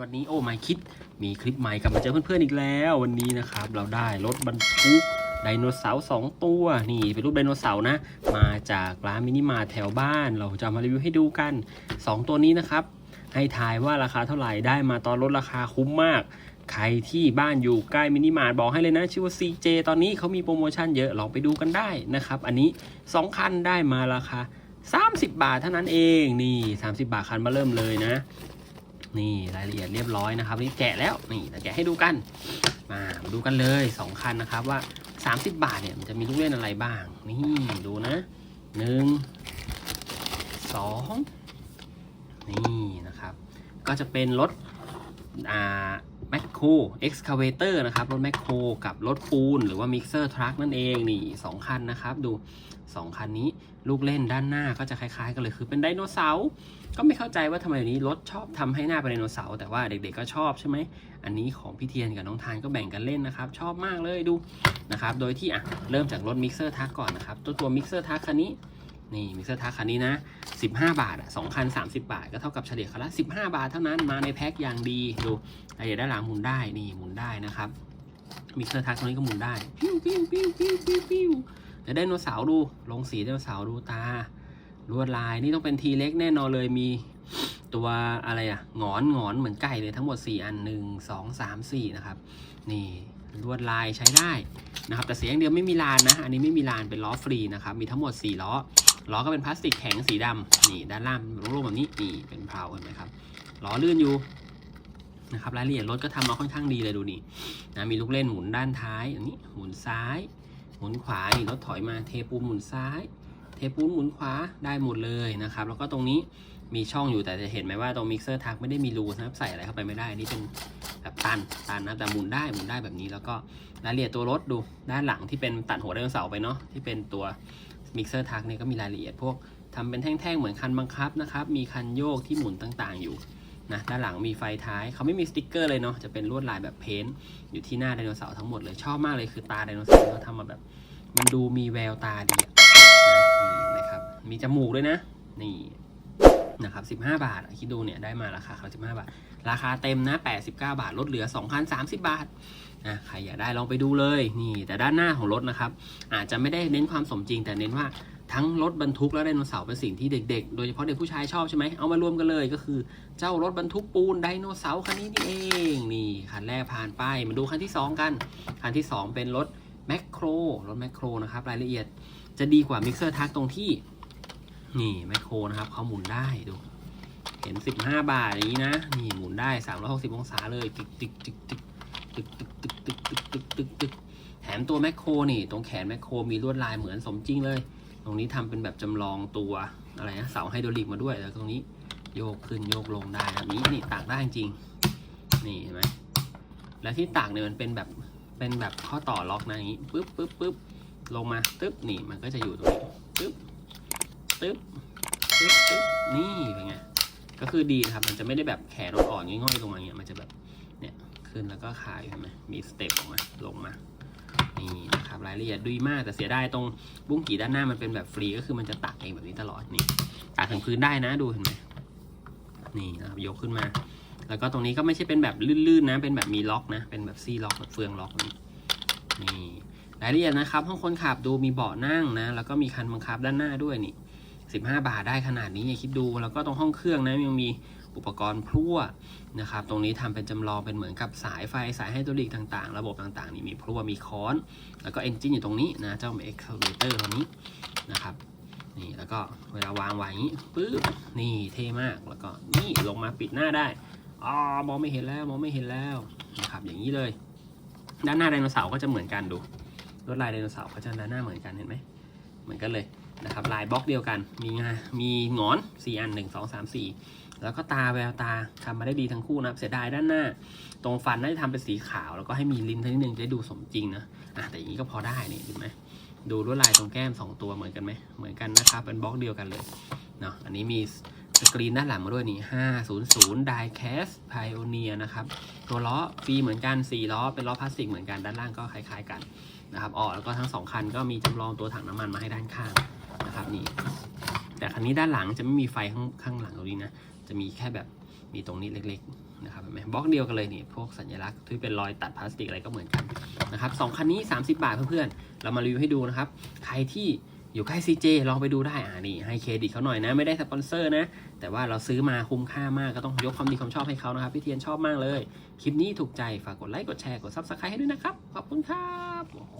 วันนี้โอ้ไม่คิดมีคลิปใหม่กลับมาเจอเพื่อนๆอีกแล้ววันนี้นะครับ เราได้รถบรรทุกไดโนเสาร์สองตัวนี่เป็นรูปไดโนเสาร์นะ มาจากร้านมินิมาแถวบ้าน เราจะมารีวิวให้ดูกัน 2 ตัวนี้นะครับ ให้ทายว่าราคาเท่าไหร่ได้มาตอนลดราคาคุ้มมาก ใครที่บ้านอยู่ใกล้มินิมาร์ทบอกให้เลยนะ ชื่อว่า CJ ตอนนี้เขามีโปรโมชั่นเยอะลองไปดูกันได้นะครับ อันนี้ 2 คันได้มาราคา 30 บาทเท่านั้นเองนี่ 30 บาทคันมาเริ่มเลยนะ นี่รายละเอียดเรียบร้อยนะครับนี่แกะแล้วนี่แกะให้ดูกันมาดูกันเลย 2 คันนะครับว่า 30 บาทเนี่ยมันจะมีลูกเล่นอะไรบ้าง นี่ดูนะหนึ่งสองนี่นะครับ ก็จะเป็นรถอ่า แมคโครเอ็กซ์คาเวเตอร์นะครับ รถแมคโครกับรถปูน หรือว่ามิกเซอร์ทรัคนั่นเองนี่สองคันนะครับ ดู 2 คันนี้ลูกเล่นด้านหน้าก็จะคล้ายๆ กันเลยคือเป็นไดโนเสาร์ก็ไม่เข้าใจว่าทำไมเดี๋ยวนี้รถชอบทำให้หน้าเป็นไดโนเสาร์แต่ว่าเด็กๆก็ชอบใช่ไหม อันนี้ของพี่เทียนกับน้องทานก็แบ่งกันเล่นนะครับ ชอบมากเลยดูนะครับโดยที่อะเริ่มจากรถมิกเซอร์ทักก่อนนะครับตัวตัวมิกเซอร์ทักคันนี้ นี่มิกเซอร์ทักคันนี้นะ 15 บาทอะสองคัน 30 บาท ก็เท่ากับเฉลี่ยคันละ 15 บาทเท่านั้นมาในแพ็คอย่างดีดูรายละเอียดด้านหลังหมุนได้นี่หมุนได้นะครับมิกเซอร์ทักตัวนี้ก็หมุนได้ปิ้วปิ้วปิ้วปิ้วปิ้วปิ้วเดี๋ยวไดโนเสาร์ดูลงสีไดโนเสาร์ดูตาลวดลายนี่ต้องเป็นทีเล็กแน่นอนเลยมีตัวอะไรอะงอนงอนเหมือนไก่เลยทั้งหมด 4 อัน 1 2 3 4 นะครับ นี่ลวดลายใช้ได้นะครับแต่เสียงเดียวไม่มีลานนะ อันนี้ไม่มีลานเป็นล้อฟรีนะครับ มีทั้งหมด 4 ล้อ ล้อก็เป็นพลาสติกแข็งสีดำนี่ด้านล่างโล่งๆแบบนี้นี่เป็นเพลาเห็นไหมครับล้อลื่นอยู่นะครับรายละเอียดรถก็ทำมาค่อนข้างดีเลยดูนี่นะมีลูกเล่นหมุนด้านท้ายอันนี้หมุนซ้าย หมุนขวานี่รถถอยมาเทปูนหมุนซ้าย เทปูนหมุนขวาได้หมดเลยนะครับ แล้วก็ตรงนี้มีช่องอยู่แต่จะเห็นไหมว่าตรงมิกเซอร์ทักไม่ได้มีรูนะครับใส่อะไรเข้าไปไม่ได้นี่เป็นแบบตันตันนะแต่หมุนได้หมุนได้แบบนี้แล้วก็รายละเอียดตัวรถดูด้านหลังที่เป็นตัดหัวไดโนเสาร์ไปเนาะที่เป็นตัว มิกเซอร์ทักเนี่ยก็มีรายละเอียดพวกทำเป็นแท่งๆ เหมือนคันบังคับนะครับ มีคันโยกที่หมุนต่างๆอยู่นะด้านหลังมีไฟท้าย เขาไม่มีสติ๊กเกอร์เลยเนาะจะเป็นลวดลายแบบเพ้นท์อยู่ที่หน้าไดโนเสาร์ทั้งหมดเลยชอบมากเลยคือตาไดโนเสาร์เขาทำมาแบบ มันดูมีแววตาดีนะนี่นะครับมีจมูกด้วยนะนี่ นะครับ 15 บาทอคิดดูเนี่ยได้มาราคาเขา15 บาท ราคาเต็มนะ 89 บาท ลดเหลือ 2,030 บาทนะใครอยากได้ลองไปดูเลยนี่ แต่ด้านหน้าของรถนะครับ อาจจะไม่ได้เน้นความสมจริง แต่เน้นว่าทั้งรถบรรทุกและไดโนเสาร์เป็นสิ่งที่เด็ก ๆ โดยเฉพาะเด็กผู้ชายชอบใช่ไหมเอามารวมกันเลยก็คือเจ้ารถบรรทุกปูนไดโนเสาร์คันนี้นี่เองนี่คันแรกผ่านไปมาดูคันที่ 2 กัน คันที่ 2 เป็นรถแมคโครรถแมคโครนะครับรายละเอียดจะดีกว่ามิกเซอร์ทักตรงที่ นี่แมโครนะครับเขาหมุนได้ดู เห็น 15 บาทอย่างนี้นะ นี่หมุนได้ 360 องศาเลยตึกตึกตึกตึกตึกตึกตึกตึกตึกตึกตึกตึกแถมตัวแมคโครนี่ ตรงแขนแมคโครมีลวดลายเหมือนสมจริงเลย ตรงนี้ทำเป็นแบบจำลองตัวอะไรนะเสาไฮดรอลิกมาด้วย แล้วตรงนี้โยกขึ้นโยกลงได้แบบนี้นี่ตากได้จริง นี่เห็นไหมแล้วที่ตากเนี่ยมันเป็นแบบเป็นแบบข้อต่อล็อกนะอย่างนี้ปึ๊บปึ๊บปึ๊บลงมาตึ๊บนี่มันก็จะอยู่ตรงนี้ตึ๊บ ตึ๊บตึ๊บตึ๊บนี่เป็นไงก็คือดีนะครับ มันจะไม่ได้แบบแขนอ่อนๆง่อยๆลงมาอย่างเงี้ยมันจะแบบเนี่ยขึ้นแล้วก็ขายเห็นไหมมีสเต็ปออกมาลงมานี่นะครับรายละเอียดดีมากแต่เสียดายตรงบุ้งกี่ด้านหน้ามันเป็นแบบฟรีก็คือมันจะตักเองแบบนี้ตลอดนี่ตักถึงพื้นได้นะดูเห็นไหมนี่นะครับยกขึ้นมา แล้วก็ตรงนี้ก็ไม่ใช่เป็นแบบลื่นๆนะ เป็นแบบมีล็อกนะ เป็นแบบซี่ล็อกแบบเฟืองล็อกนี่นี่รายละเอียดนะครับห้องคนขับดูมีเบาะนั่งนะ แล้วก็มีคันบังคับด้านหน้าด้วยนี่ 15 บาทได้ขนาดนี้อย่าคิดดู แล้วก็ตรงห้องเครื่องนะยังมีอุปกรณ์พลั่วนะครับตรงนี้ทำเป็นจำลองเป็นเหมือนกับสายไฟสายไฮดรอลิกต่างๆ ระบบต่างๆนี่มีพลั่วมีค้อน แล้วก็เอนจินอยู่ตรงนี้นะเจ้าเอ็กซ์เคาเตอร์ตัวนี้นะครับนี่แล้วก็เวลาวางไว้นี้ปึ๊บนี่เท่มากแล้วก็นี่ลงมาปิดหน้าได้อ๋อมองไม่เห็นแล้วมองไม่เห็นแล้วนะครับอย่างนี้เลย ด้านหน้าไดโนเสาร์ก็จะเหมือนกันดูลวดลายไดโนเสาร์ก็จะด้านหน้าเหมือนกันเห็นไหม เหมือนกันเลยนะครับลายบล็อกเดียวกัน มีงามีหงอน 4 อัน 1 2 3 4 แล้วก็ตาแววตาทำมาได้ดีทั้งคู่นะครับเสียดายด้านหน้า ตรงฟันน่าจะทำเป็นสีขาว แล้วก็ให้มีลิ้นนิดนึงจะได้ดูสมจริงนะอะแต่อย่างนี้ก็พอได้นี่เห็นไหมดูลวดลายตรงแก้มสองตัวเหมือนกันไหมเหมือนกันนะครับเป็นบล็อกเดียวกันเลยเนาะอันนี้มีสกรีนด้านหลังมาด้วยนี่ 500 Diecast Pioneer นะครับ ตัวล้อฟรีเหมือนกัน 4 ล้อ เป็นล้อพลาสติกเหมือนกัน ด้านล่างก็คล้ายๆกัน นะครับอ๋อแล้วก็ทั้ง 2 คันก็มีจำลองตัวถังน้ำมันมาให้ด้านข้างนะครับนี่แต่คันนี้ด้านหลังจะไม่มีไฟข้างข้างหลังตรงนี้นะจะมีแค่แบบมีตรงนี้เล็กๆนะครับเห็นไหมบล็อกเดียวกันเลยนี่พวกสัญลักษณ์ที่เป็นรอยตัดพลาสติกอะไรก็เหมือนกันนะครับสองคันนี้ 30 บาทเพื่อนๆเรามารีวิวให้ดูนะครับ ใครที่ อยู่ใกล้ซีเจลองไปดูได้อ่านี่ให้เครดิตเขาหน่อยนะ ไม่ได้สปอนเซอร์นะ แต่ว่าเราซื้อมาคุ้มค่ามากก็ต้องยกความดีความชอบให้เขานะครับ พี่เทียนชอบมากเลย คลิปนี้ถูกใจฝากกดไลค์กดแชร์กดซับสไครต์ให้ด้วยนะครับ ขอบคุณครับโอ้โ